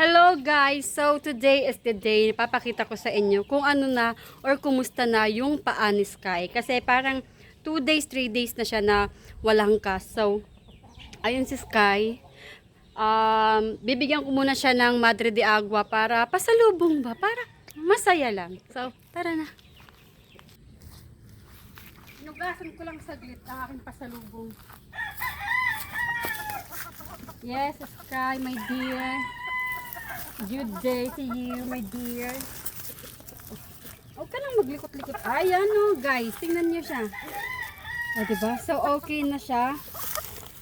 Hello guys! So today is the day papakita ko sa inyo kung ano na or kumusta na yung paa ni Sky. Kasi parang 2 days, 3 days na siya na walang cast. So, ayun si Sky. Um, bibigyan ko muna siya ng Madre de Agua para pasalubong ba? Para masaya lang. So, tara na. Inugasan ko lang saglit ang aking pasalubong. Yes, Sky, my dear. Good day to you, my dear. Huwag ka lang maglikot-likot. Ay, ano, guys. Tingnan niyo siya. O, diba? So, okay na siya.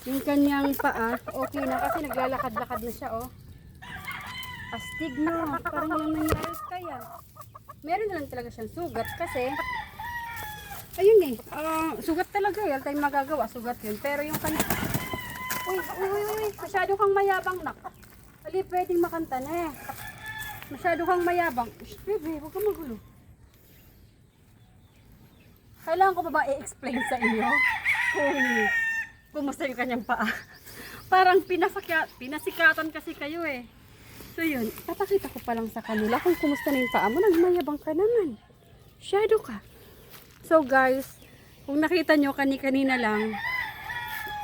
Yung kanyang paa, okay na kasi naglalakad-lakad na siya, oh. Astig no. Parang yung nangyari kaya. Meron na lang talaga siyang sugat kasi ayun eh, ah, sugat talaga eh. Wala tayong magagawa, sugat yun. Pero yung kanya, uy, uy, uy, masyado kang mayabang nak. Ali, pwedeng makanta na eh. Masyado kang mayabang. Shh, baby, huwag ka magulo. Kailangan ko pa ba i-explain sa inyo kung kumusta yung kanyang paa? Parang pinasakya, pinasikatan kasi kayo eh. So yun, papakita ko pa lang sa kanila kung kumusta na yung paa mo. Nagmayabang ka naman. Shadow ka. So guys, kung nakita nyo kani-kanina lang,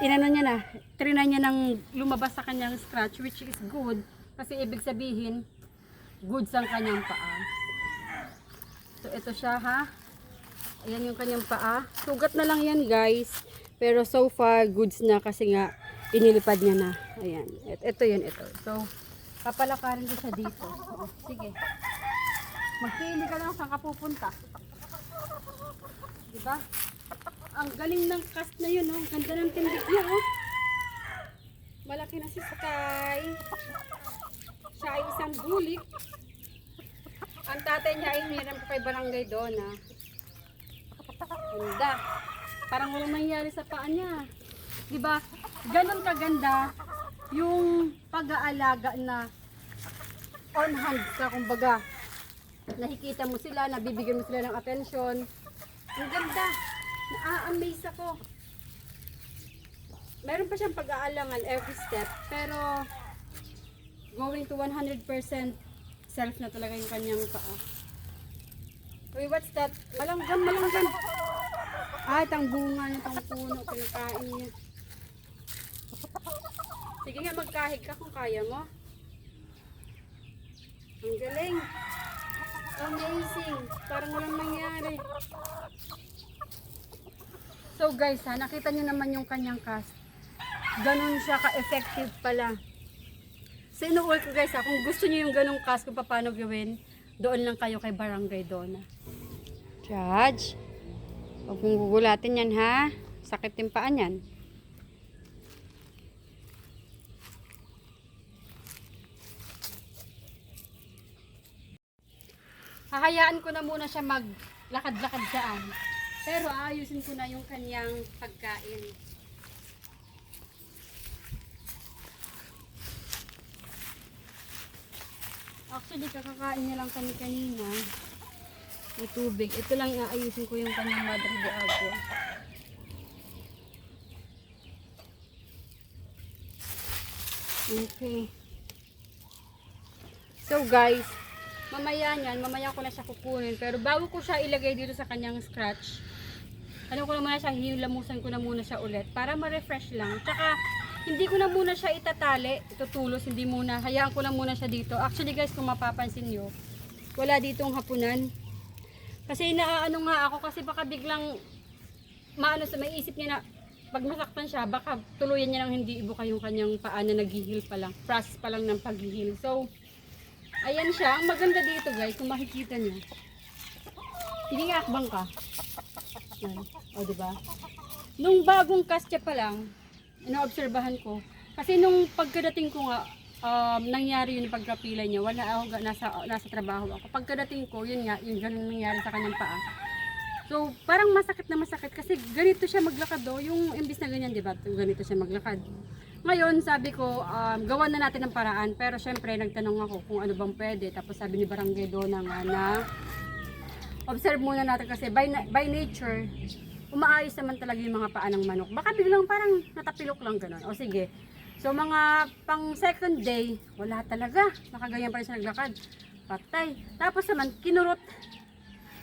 inano niya na, trinay niya nang lumabas sa kanyang scratch which is good. Kasi ibig sabihin, good ang kanyang paa. So ito siya ha. Ayan yung kanyang paa. Sugat na lang yan guys. Pero so far, goods na kasi nga inilipad niya na. Ayan. Ito yun, ito. So, papalakarin ko siya dito. Sige. Magpili ka lang saan ka pupunta. Diba? Ang galing ng cast na yun, oh. Ganda ng tindig niya, oh. Malaki na si Sky. Siya ay isang bulik. Ang tatay niya ay hiniram ko kay Barangay Dona. Ganda. Parang walang nangyari sa paa niya. 'Di ba? Ganon kaganda yung pag-aalaga na on hand ka kumbaga. Nakikita mo sila, nabibigyan mo sila ng attention. Ang ganda. Na-amaze ako. Meron pa siyang pag-aalangan every step, pero going to 100% self na talaga yung kanyang paa. Uy, what's that? Malanggam, malanggam. Ah, itang bunga nitong puno, kinakain niya. Sige nga, magkahig ka kung kaya mo. Ang galing. Amazing. Parang walang nangyari. So guys ha, nakita nyo naman yung kanyang cast. Ganon siya ka-effective pala. So inuul ko guys ha, kung gusto nyo yung ganong cast kung paano gawin, doon lang kayo kay Barangay Dona. Judge, huwag mong gugulatin yan ha. Sakit yung paan yan. Hahayaan ko na muna siya maglakad-lakad dyan. Pero aayusin ko na yung kanyang pagkain. Actually, kakakain niya lang kami kanina. May tubig. Ito lang aayusin ko yung kanyang madre de agua. Okay. So guys, mamaya niyan, mamaya ko na siya kukunin. Pero bago ko siya ilagay dito sa kanyang scratch, ano ko na muna siya, hilamusan ko na muna siya ulit para ma-refresh lang. Tsaka, hindi ko na muna siya itatali, itutulos, hindi muna. Hayaan ko lang muna siya dito. Actually guys, kung mapapansin nyo, wala ditong hapunan. Kasi naaano nga ako, kasi baka biglang, maano sa may isip niya na, pag nasaktan siya, baka tuluyan niya nang hindi ibuka yung kanyang paa na naghihil pa lang. Process pa lang ng paghihil. So, ayan siya. Ang maganda dito guys, kung makikita niyo. Hindi nga akbang ka. Yan. O, diba? Nung bagong cast niya pa lang, inoobserbahan ko. Kasi nung pagkadating ko nga, um, nangyari yun yung pagkapilay niya. Wala ako, nasa, nasa trabaho ako. Pagkadating ko, yun nga, yung ganun nangyari sa kanyang paa. So, parang masakit na masakit kasi ganito siya maglakad do, yung imbis na ganyan, 'di ba? Ganito siya maglakad. Ngayon, sabi ko, um, gawan na natin ng paraan, pero syempre nagtanong ako kung ano bang pwede. Tapos sabi ni Barangay do na nga na observe muna natin kasi by, na- by nature, umaayos naman talaga yung mga paa ng manok. Baka biglang parang natapilok lang ganun. O sige. So mga pang second day, wala talaga. Nakaganyan pa rin siya naglakad. Patay. Tapos naman, kinurot.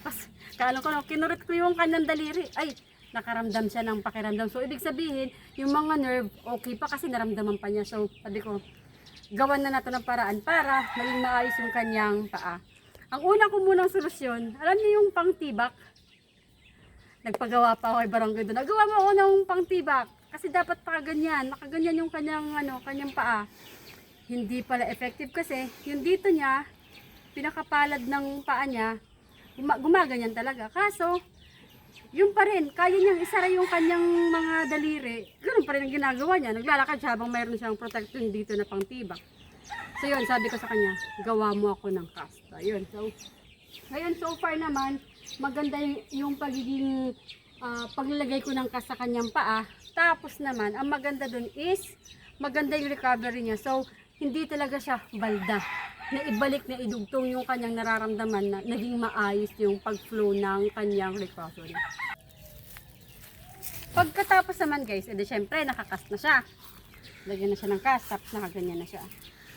Pas, kaalam ko no, kinurot ko yung kanyang daliri. Ay, nakaramdam siya ng pakiramdam. So, ibig sabihin, yung mga nerve, okay pa kasi naramdaman pa niya. So, sabi ko, gawan na natin ng paraan para maging maayos yung kanyang paa. Ang una ko munang solusyon, alam niyo yung pangtibak? Nagpagawa pa ako kay barangay doon. Nagawa mo ako ng pangtibak. Kasi dapat nakaganyan. Nakaganyan yung kanyang, ano, kanyang paa. Hindi pala effective kasi yung dito niya, pinakapalad ng paa niya, guma- gumaganyan talaga. Kaso, yung pa rin, kaya niyang isara yung kanyang mga daliri. Ganun pa rin ang ginagawa niya. Naglalakad siya habang mayroon siyang protection dito na pangtibak. So yun, sabi ko sa kanya, gawa mo ako ng cast. Ayun, so, ngayon so far naman, maganda yung, yung pagiging ah, paglalagay ko ng cast sa kanyang paa. Tapos naman, ang maganda dun is, maganda yung recovery niya. So, hindi talaga siya balda. Na ibalik na idugtong yung kanyang nararamdaman na naging maayos yung pag-flow ng kanyang recovery. Pagkatapos naman guys, edi syempre nakakast na siya. Lagyan na siya ng cast, tapos nakaganyan na siya.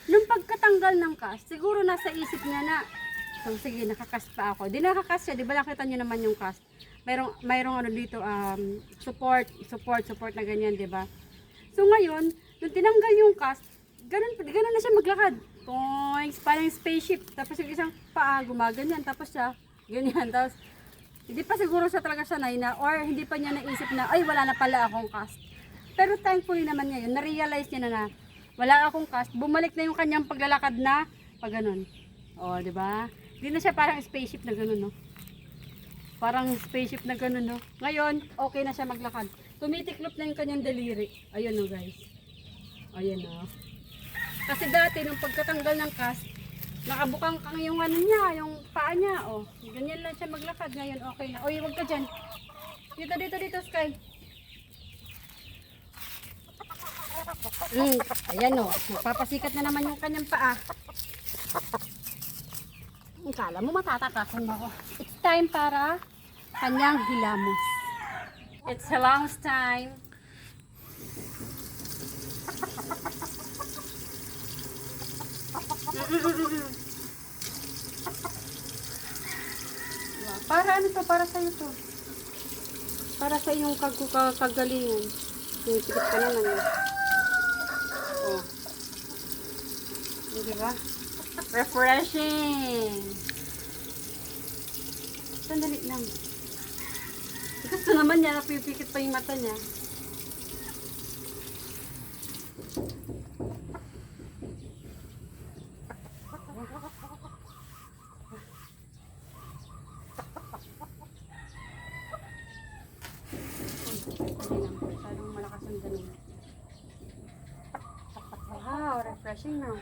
Nung pagkatanggal ng cast, siguro nasa isip niya na, so sige, nakakast pa ako. Di nakakast siya, di ba nakita niyo naman yung cast? Mayroong, mayroong ano dito, um, support, support, support na ganyan, di ba? So ngayon, nung tinanggal yung cast, ganun, ganun na siya maglakad. Points, parang spaceship. Tapos yung isang paa, gumaganyan. Tapos siya, ganyan. Tapos, hindi pa siguro siya talaga sanay na, or hindi pa niya naisip na, ay, wala na pala akong cast. Pero thankfully naman niya yun, na-realize niya na na, wala akong cast, bumalik na yung kanyang paglalakad na, pag ganun. O, di ba? Hindi na siya parang spaceship na ganun, no? Parang spaceship na ganun, no? Ngayon, okay na siya maglakad. Tumitiklop na yung kanyang daliri. Ayun, no, guys. Ayun, no? Kasi dati, nung pagkatanggal ng cast, nakabukang kang yung ano niya, yung paa niya, oh. Ganyan lang siya maglakad. Ngayon, okay na. Oy, wag ka dyan. Dito, dito, dito, Sky. Mm, ayan o, nagpapasikat na naman yung kanyang paa. Kala mo matatakasan mo ako. It's time para kanyang hilamos. It's hilamos time. Para ano to? Para sa'yo to. Para sa iyong kag kag- kagalingan. Tinitikit ka naman eh. Oh. Hindi ba? Refreshing! Sandali lang. Gusto naman niya, napipikit pa yung mata niya. Sandali lang. Masyadong malakas ang ganun. Wow, refreshing na.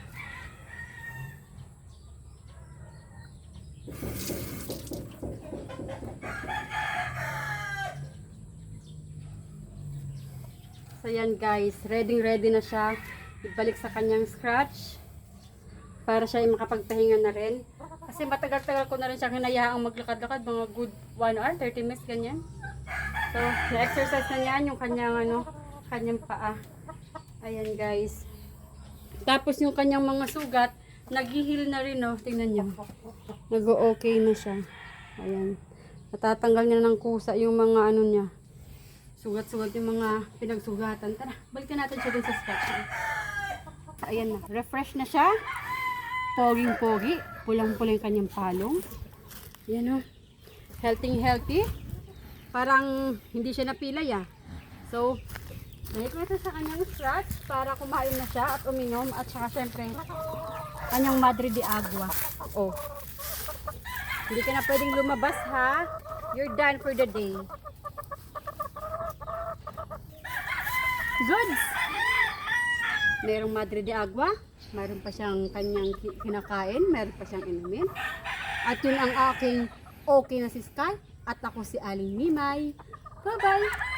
So yan guys, ready ready na siya. Ibalik sa kanyang scratch para siya ay makapagpahinga na rin. Kasi matagal-tagal ko na rin siya hinayaang maglakad-lakad, mga good 1 hour, 30 minutes ganyan. So, na-exercise na niyan yung kanyang ano, kanyang paa. Ayan guys. Tapos yung kanyang mga sugat, naghihil na rin oh. Tingnan niyo. Nag-okay na siya. Ayan. Natatanggal niya ng kusa yung mga ano niya. Sugat-sugat yung mga pinagsugatan. Tara, balikan natin siya dun sa sketch. Ayan na. Refresh na siya. Poging-pogi. Pulang-pulang yung kanyang palong. Ayan oh. Healthy-healthy. Parang hindi siya napilay ah. So, Ko ito sa kanyang scratch para kumain na siya at uminom at saka syempre kanyang madre de agua. Oh. Hindi ka na pwedeng lumabas ha. You're done for the day. Good! Merong madre de agua. Meron pa siyang kanyang ki- kinakain. Meron pa siyang inumin. At yun ang aking okay na si Sky. At ako si Aling Mimay. Bye-bye!